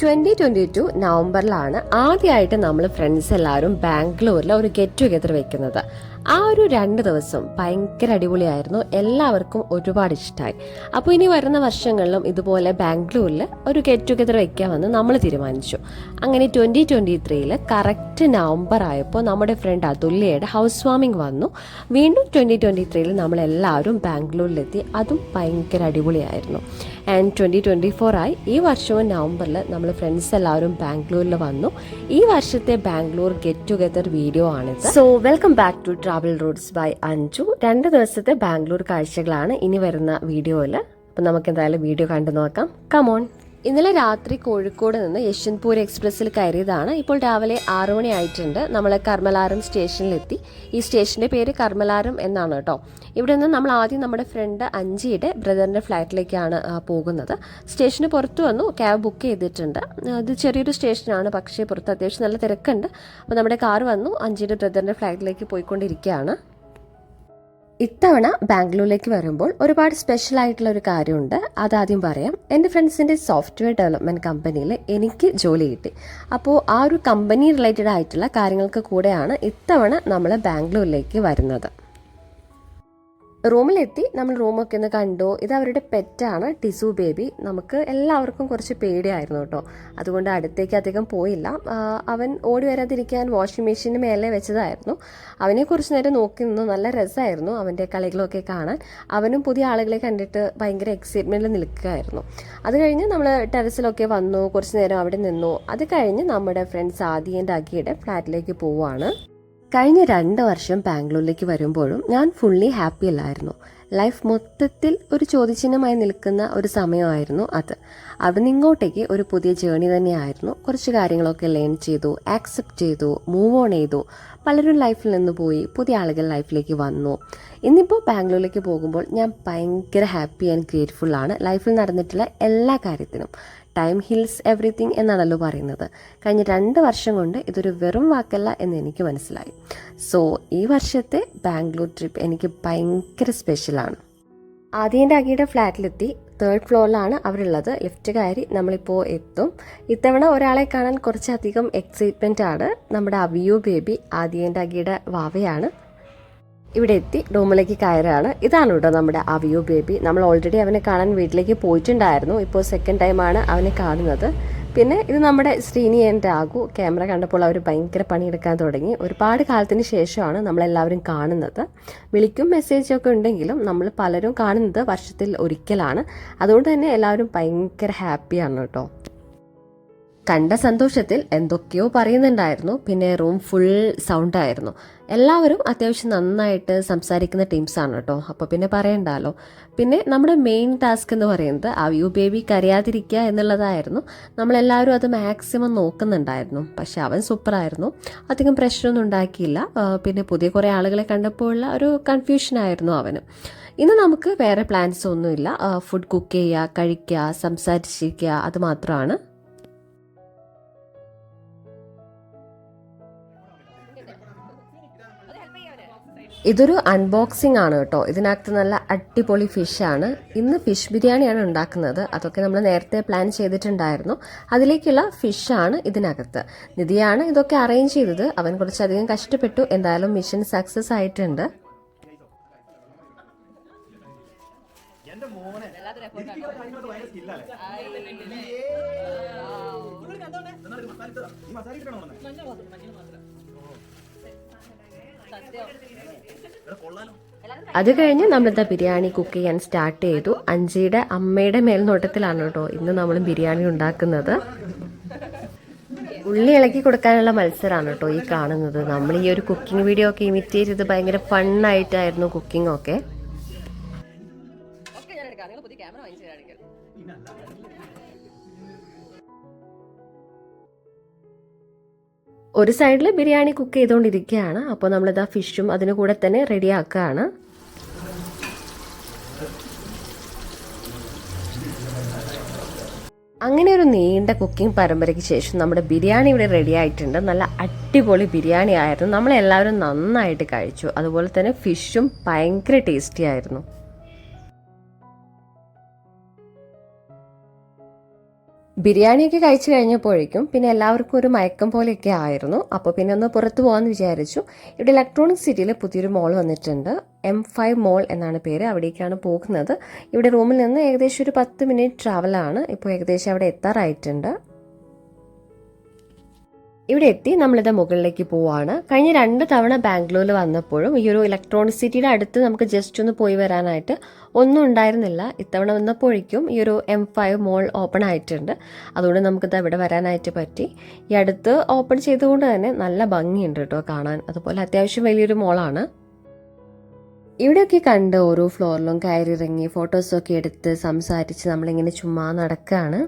Twenty twenty two നവംബറിലാണ് ആദ്യമായിട്ട് നമ്മൾ friends എല്ലാവരും ബാംഗ്ലൂരിൽ ഒരു ഗെറ്റ് ടുഗെദർ വെക്കുന്നത്. ആ ഒരു രണ്ട് ദിവസം ഭയങ്കര അടിപൊളിയായിരുന്നു. എല്ലാവർക്കും ഒരുപാട് ഇഷ്ടമായി അപ്പോൾ ഇനി വരുന്ന വർഷങ്ങളിലും ഇതുപോലെ ബാംഗ്ലൂരിൽ ഒരു ഗെറ്റ് ടുഗെദർ വെക്കാമെന്ന് നമ്മൾ തീരുമാനിച്ചു. അങ്ങനെ ട്വന്റി ട്വന്റി ത്രീയിൽ കറക്റ്റ് നവംബർ ആയപ്പോൾ നമ്മുടെ ഫ്രണ്ട് അതുല്യയുടെ ഹൗസ് വാമിംഗ് വന്നു. വീണ്ടും ട്വന്റി ട്വന്റി ത്രീയിൽ നമ്മളെല്ലാവരും ബാംഗ്ലൂരിലെത്തി. അതും ഭയങ്കര അടിപൊളിയായിരുന്നു. ആൻഡ് ട്വന്റി ട്വന്റി ഫോർ ആയി ഈ വർഷവും നവംബറിൽ നമ്മൾ ഫ്രണ്ട്സ് എല്ലാവരും ബാംഗ്ലൂരിൽ വന്നു. ഈ വർഷത്തെ ബാംഗ്ലൂർ ഗെറ്റ് ടുഗദർ വീഡിയോ ആണ് so welcome back to travel roots by അഞ്ചു രണ്ട് ദിവസത്തെ ബാംഗ്ലൂർ കാഴ്ചകളാണ് ഇനി വരുന്ന വീഡിയോയിൽ അപ്പം നമുക്ക് എന്തായാലും വീഡിയോ കണ്ടു നോക്കാം. കമോൺ ഇന്നലെ രാത്രി കോഴിക്കോട് നിന്ന് യശ്വന്ത്പൂർ എക്സ്പ്രസ്സിൽ കയറിയതാണ്. ഇപ്പോൾ രാവിലെ ആറു മണി ആയിട്ടുണ്ട്. നമ്മൾ കർമ്മലാരം സ്റ്റേഷനിലെത്തി. ഈ സ്റ്റേഷന്റെ പേര് കർമ്മലാരം എന്നാണ് കേട്ടോ. ഇവിടെ നിന്ന് നമ്മൾ ആദ്യം നമ്മുടെ ഫ്രണ്ട് അഞ്ചിയുടെ ബ്രദറിന്റെ ഫ്ലാറ്റിലേക്കാണ് പോകുന്നത്. സ്റ്റേഷന് പുറത്ത് വന്നു ക്യാബ് ബുക്ക് ചെയ്തിട്ടുണ്ട്. ഇത് ചെറിയൊരു സ്റ്റേഷനാണ് പക്ഷേ പുറത്ത് അത്യാവശ്യം നല്ല തിരക്കുണ്ട്. അപ്പോൾ നമ്മുടെ കാർ വന്നു അഞ്ചിയുടെ ബ്രദറിന്റെ ഫ്ലാറ്റിലേക്ക് പോയിക്കൊണ്ടിരിക്കുകയാണ്. ഇത്തവണ ബാംഗ്ലൂരിലേക്ക് വരുമ്പോൾ ഒരുപാട് സ്പെഷ്യൽ ആയിട്ടുള്ള ഒരു കാര്യമുണ്ട്. അതാദ്യം പറയാം. എന്റെ ഫ്രണ്ട്സിന്റെ സോഫ്റ്റ്വെയർ ഡെവലപ്മെന്റ് കമ്പനിയിൽ എനിക്ക് ജോലി കിട്ടി. അപ്പോൾ ആ ഒരു കമ്പനി റിലേറ്റഡ് ആയിട്ടുള്ള കാര്യങ്ങൾക്ക് കൂടെയാണ് ഇത്തവണ നമ്മൾ ബാംഗ്ലൂരിലേക്ക് വരുന്നത്. റൂമിലെത്തി നമ്മൾ റൂമൊക്കെ ഒന്ന് കണ്ടു. ഇത് അവരുടെ പെറ്റാണ്. ടിസു ബേബി. നമുക്ക് എല്ലാവർക്കും കുറച്ച് പേടിയായിരുന്നു കേട്ടോ. അതുകൊണ്ട് അടുത്തേക്ക് അധികം പോയില്ല. അവൻ ഓടി വരാതിരിക്കാൻ വാഷിംഗ് മെഷീന് മേലെ വെച്ചതായിരുന്നു. അവനെ കുറച്ച് നേരം നോക്കി നിന്നു നല്ല രസമായിരുന്നു അവന്റെ കളികളൊക്കെ കാണാൻ. അവനും പുതിയ ആളുകളെ കണ്ടിട്ട് ഭയങ്കര എക്സൈറ്റ്മെന്റിൽ നിൽക്കുകയായിരുന്നു. അത് കഴിഞ്ഞ് നമ്മൾ ടെറസിലൊക്കെ വന്നു കുറച്ച് നേരം അവിടെ നിന്നു. അത് കഴിഞ്ഞ് നമ്മുടെ ഫ്രണ്ട്സ് ആദിയന്റെ അഗിയുടെ ഫ്ലാറ്റിലേക്ക് പോവുകയാണ് കഴിഞ്ഞ രണ്ട് വർഷം ബാംഗ്ലൂരിലേക്ക് വരുമ്പോഴും ഞാൻ ഫുള്ളി ഹാപ്പി അല്ലായിരുന്നു. ലൈഫ് മൊത്തത്തിൽ ഒരു ചോദ്യചിഹ്നമായി നിൽക്കുന്ന ഒരു സമയമായിരുന്നു അത്. അവിടെ നിന്ന് ഇങ്ങോട്ടേക്ക് ഒരു പുതിയ ജേണി തന്നെയായിരുന്നു. കുറച്ച് കാര്യങ്ങളൊക്കെ ലേൺ ചെയ്തു ആക്സെപ്റ്റ് ചെയ്തു മൂവ് ഓൺ ചെയ്തു. പലരും ലൈഫിൽ നിന്ന് പോയി പുതിയ ആളുകൾ ലൈഫിലേക്ക് വന്നു. ഇന്നിപ്പോൾ ബാംഗ്ലൂരിലേക്ക് പോകുമ്പോൾ ഞാൻ ഭയങ്കര ഹാപ്പി ആൻഡ് ഗ്രേറ്റ്ഫുൾ ആണ്. ലൈഫിൽ നടന്നിട്ടുള്ള എല്ലാ കാര്യത്തിനും. ടൈം ഹിൽസ് എവറിത്തിങ് എന്നാണല്ലോ പറയുന്നത്. കഴിഞ്ഞ രണ്ട് വർഷം കൊണ്ട് ഇതൊരു വെറും വാക്കല്ല എന്ന് എനിക്ക് മനസ്സിലായി. സോ ഈ വർഷത്തെ ബാംഗ്ലൂർ ട്രിപ്പ് എനിക്ക് ഭയങ്കര സ്പെഷ്യലാണ് ആദ്യന്റെ അകിയുടെ ഫ്ലാറ്റിലെത്തി. തേർഡ് ഫ്ലോറിലാണ് അവരുള്ളത്. ലിഫ്റ്റ് കയറി നമ്മളിപ്പോൾ എത്തും. ഇത്തവണ ഒരാളെ കാണാൻ കുറച്ചധികം എക്സൈറ്റ്മെന്റ് ആണ്. നമ്മുടെ അവിയു ബേബി ആദ്യന്റെ അകിയുടെ വാവയാണ്. ഇവിടെ എത്തി റൂമിലേക്ക് കയറാണ് ഇതാണ് കേട്ടോ നമ്മുടെ അവിയോ ബേബി. നമ്മൾ ഓൾറെഡി അവനെ കാണാൻ വീട്ടിലേക്ക് പോയിട്ടുണ്ടായിരുന്നു. ഇപ്പോൾ സെക്കൻഡ് ടൈമാണ് അവനെ കാണുന്നത്. പിന്നെ ഇത് നമ്മുടെ ശ്രീനി ആൻഡ് രാഘു ക്യാമറ കണ്ടപ്പോൾ അവർ ഭയങ്കര പണിയെടുക്കാൻ തുടങ്ങി. ഒരുപാട് കാലത്തിന് ശേഷമാണ് നമ്മളെല്ലാവരും കാണുന്നത്. വിളിക്കും മെസ്സേജൊക്കെ ഉണ്ടെങ്കിലും നമ്മൾ പലരും കാണുന്നത് വർഷത്തിൽ ഒരിക്കലാണ്. അതുകൊണ്ട് തന്നെ എല്ലാവരും ഭയങ്കര ഹാപ്പിയാണ് കേട്ടോ. കണ്ട സന്തോഷത്തിൽ എന്തൊക്കെയോ പറയുന്നുണ്ടായിരുന്നു. പിന്നെ റൂം ഫുൾ സൗണ്ട് ആയിരുന്നു എല്ലാവരും അത്യാവശ്യം നന്നായിട്ട് സംസാരിക്കുന്ന ടീംസാണ് കേട്ടോ. അപ്പോൾ പിന്നെ പറയണ്ടല്ലോ പിന്നെ നമ്മുടെ മെയിൻ ടാസ്ക് എന്ന് പറയുന്നത് ആ യു ബേബി കരയാതിരിക്കുക എന്നുള്ളതായിരുന്നു. നമ്മളെല്ലാവരും അത് മാക്സിമം നോക്കുന്നുണ്ടായിരുന്നു. പക്ഷെ അവൻ സൂപ്പറായിരുന്നു. അധികം പ്രശ്നമൊന്നും ഉണ്ടാക്കിയില്ല. പിന്നെ പുതിയ കുറേ ആളുകളെ കണ്ടപ്പോഴുള്ള ഒരു കൺഫ്യൂഷനായിരുന്നു അവന്. ഇന്ന് നമുക്ക് വേറെ പ്ലാൻസ് ഒന്നുമില്ല. ഫുഡ് കുക്ക് ചെയ്യുക കഴിക്കുക സംസാരിച്ചിരിക്കുക അത് മാത്രമാണ്. ഇതൊരു അൺബോക്സിംഗ് ആണ് കേട്ടോ. ഇതിനകത്ത് നല്ല അടിപൊളി ഫിഷാണ് ഇന്ന് ഫിഷ് ബിരിയാണിയാണ് ഉണ്ടാക്കുന്നത്. അതൊക്കെ നമ്മൾ നേരത്തെ പ്ലാൻ ചെയ്തിട്ടുണ്ടായിരുന്നു. അതിലേക്കുള്ള ഫിഷാണ് ഇതിനകത്ത്. നിധിയാണ് ഇതൊക്കെ അറേഞ്ച് ചെയ്തത്. അവൻ കുറച്ചധികം കഷ്ടപ്പെട്ടു. എന്തായാലും മിഷൻ സക്സസ് ആയിട്ടുണ്ട്. അത് കഴിഞ്ഞ് നമ്മളിതാ ബിരിയാണി കുക്ക് ചെയ്യാൻ സ്റ്റാർട്ട് ചെയ്തു. അഞ്ചിയുടെ അമ്മയുടെ മേൽനോട്ടത്തിലാണ് കേട്ടോ ഇന്ന് നമ്മൾ ബിരിയാണി ഉണ്ടാക്കുന്നത്. ഉള്ളി ഇളക്കി കൊടുക്കാനുള്ള മത്സരമാണ് കേട്ടോ ഈ കാണുന്നത്. നമ്മൾ ഈ ഒരു കുക്കിംഗ് വീഡിയോ ഒക്കെ ഇമിറ്റേറ്റ് ചെയ്ത് ഭയങ്കര ഫണ്ണായിട്ടായിരുന്നു കുക്കിംഗ് ഒക്കെ. ഒരു സൈഡിൽ ബിരിയാണി കുക്ക് ചെയ്തുകൊണ്ടിരിക്കുകയാണ് അപ്പോൾ നമ്മളിത് ആ ഫിഷും അതിന് കൂടെ തന്നെ റെഡിയാക്കുകയാണ് അങ്ങനെ ഒരു നീണ്ട കുക്കിംഗ് പരമ്പരയ്ക്ക് ശേഷം നമ്മുടെ ബിരിയാണി ഇവിടെ റെഡി ആയിട്ടുണ്ട്. നല്ല അടിപൊളി ബിരിയാണി ആയിരുന്നു. നമ്മളെല്ലാവരും നന്നായിട്ട് കഴിച്ചു. അതുപോലെ തന്നെ ഫിഷും ഭയങ്കര ടേസ്റ്റി ആയിരുന്നു. ബിരിയാണിയൊക്കെ കഴിച്ചു കഴിഞ്ഞപ്പോഴേക്കും പിന്നെ എല്ലാവർക്കും ഒരു മയക്കം പോലെയൊക്കെ ആയിരുന്നു. അപ്പോൾ പിന്നെ ഒന്ന് പുറത്തു പോകാമെന്ന് വിചാരിച്ചു. ഇവിടെ ഇലക്ട്രോണിക് സിറ്റിയിൽ പുതിയൊരു മോൾ വന്നിട്ടുണ്ട്. എം ഫൈവ് മോൾ എന്നാണ് പേര്. അവിടേക്കാണ് പോകുന്നത്. ഇവിടെ റൂമിൽ നിന്ന് ഏകദേശം ഒരു പത്ത് മിനിറ്റ് ട്രാവലാണ് ഇപ്പോൾ ഏകദേശം അവിടെ എത്താറായിട്ടുണ്ട്. ഇവിടെ എത്തി നമ്മളിത് മുകളിലേക്ക് പോവാണ്. കഴിഞ്ഞ രണ്ട് തവണ ബാംഗ്ലൂരിൽ വന്നപ്പോഴും ഈ ഒരു ഇലക്ട്രോണിക് സിറ്റിയുടെ അടുത്ത് നമുക്ക് ജസ്റ്റ് ഒന്ന് പോയി വരാനായിട്ട് ഒന്നും ഉണ്ടായിരുന്നില്ല. ഇത്തവണ വന്നപ്പോഴേക്കും ഈ ഒരു എം ഫൈവ് മോൾ ഓപ്പൺ ആയിട്ടുണ്ട്. അതുകൊണ്ട് നമുക്കിത് ഇവിടെ വരാനായിട്ട് പറ്റി. ഈ അടുത്ത് ഓപ്പൺ ചെയ്തുകൊണ്ട് തന്നെ നല്ല ഭംഗിയുണ്ട് കേട്ടോ കാണാൻ. അതുപോലെ അത്യാവശ്യം വലിയൊരു മോളാണ് ഇവിടെയൊക്കെ കണ്ട് ഓരോ ഫ്ലോറിലും കയറി ഇറങ്ങി ഫോട്ടോസൊക്കെ എടുത്ത് സംസാരിച്ച് നമ്മളിങ്ങനെ ചുമ്മാ നടക്കുകയാണ്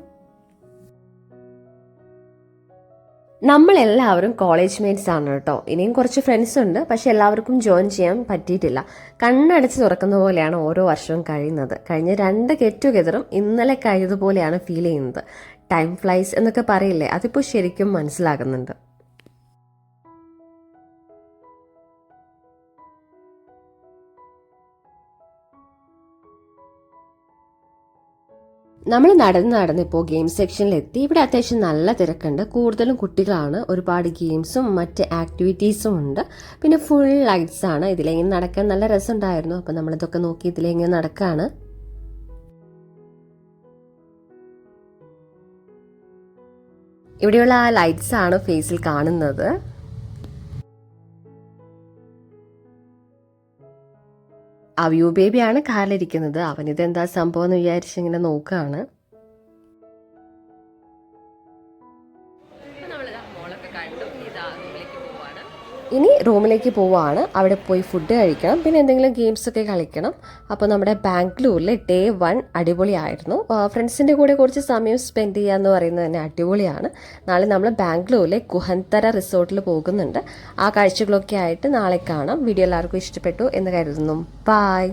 നമ്മളെല്ലാവരും കോളേജ് മേറ്റ്സ് ആണ് കേട്ടോ. ഇനിയും കുറച്ച് ഫ്രണ്ട്സ് ഉണ്ട്. പക്ഷെ എല്ലാവർക്കും ജോയിൻ ചെയ്യാൻ പറ്റിയിട്ടില്ല. കണ്ണടച്ച് തുറക്കുന്ന പോലെയാണ് ഓരോ വർഷവും കഴിയുന്നത്. കഴിഞ്ഞ രണ്ട് ഗെറ്റ് ടുഗെദറും ഇന്നലെ കഴിയതുപോലെയാണ് ഫീൽ ചെയ്യുന്നത്. ടൈം ഫ്ലൈസ് എന്നൊക്കെ പറയില്ലേ? അതിപ്പോൾ ശരിക്കും മനസ്സിലാകുന്നുണ്ട്. നമ്മൾ നടന്ന് നടന്ന് ഇപ്പോൾ ഗെയിം സെക്ഷനിലെത്തി ഇവിടെ അത്യാവശ്യം നല്ല തിരക്കുണ്ട്. കൂടുതലും കുട്ടികളാണ്. ഒരുപാട് ഗെയിംസും മറ്റ് ആക്ടിവിറ്റീസും ഉണ്ട്. പിന്നെ ഫുൾ ലൈറ്റ്സ് ആണ്. ഇതിലെങ്ങനെ നടക്കാൻ നല്ല രസമുണ്ടായിരുന്നു. അപ്പം നമ്മളിതൊക്കെ നോക്കി ഇതിലെങ്ങനെ നടക്കുകയാണ് ഇവിടെയുള്ള ആ ലൈറ്റ്സ് ആണ് ഫേസിൽ കാണുന്നത്. അവ്യൂ ബേബിയാണ് കാറിലിരിക്കുന്നത്. അവനിതെന്താ സംഭവം എന്ന് വിചാരിച്ചിങ്ങനെ നോക്കുകയാണ് ഇനി റൂമിലേക്ക് പോവുകയാണ് അവിടെ പോയി ഫുഡ് കഴിക്കണം. പിന്നെ എന്തെങ്കിലും ഗെയിംസൊക്കെ കളിക്കണം. അപ്പോൾ നമ്മുടെ ബാംഗ്ലൂരിലെ ഡേ വൺ അടിപൊളിയായിരുന്നു. ഫ്രണ്ട്സിന്റെ കൂടെ കുറച്ച് സമയം സ്പെൻഡ് ചെയ്യുക എന്ന് പറയുന്നത് തന്നെ അടിപൊളിയാണ്. നാളെ നമ്മൾ ബാംഗ്ലൂരിലെ ഗുഹന്തര റിസോർട്ടിൽ പോകുന്നുണ്ട്. ആ കാഴ്ചകളൊക്കെ ആയിട്ട് നാളെ കാണാം. വീഡിയോ എല്ലാവർക്കും ഇഷ്ടപ്പെട്ടു എന്ന് കരുതുന്നു. ബായ്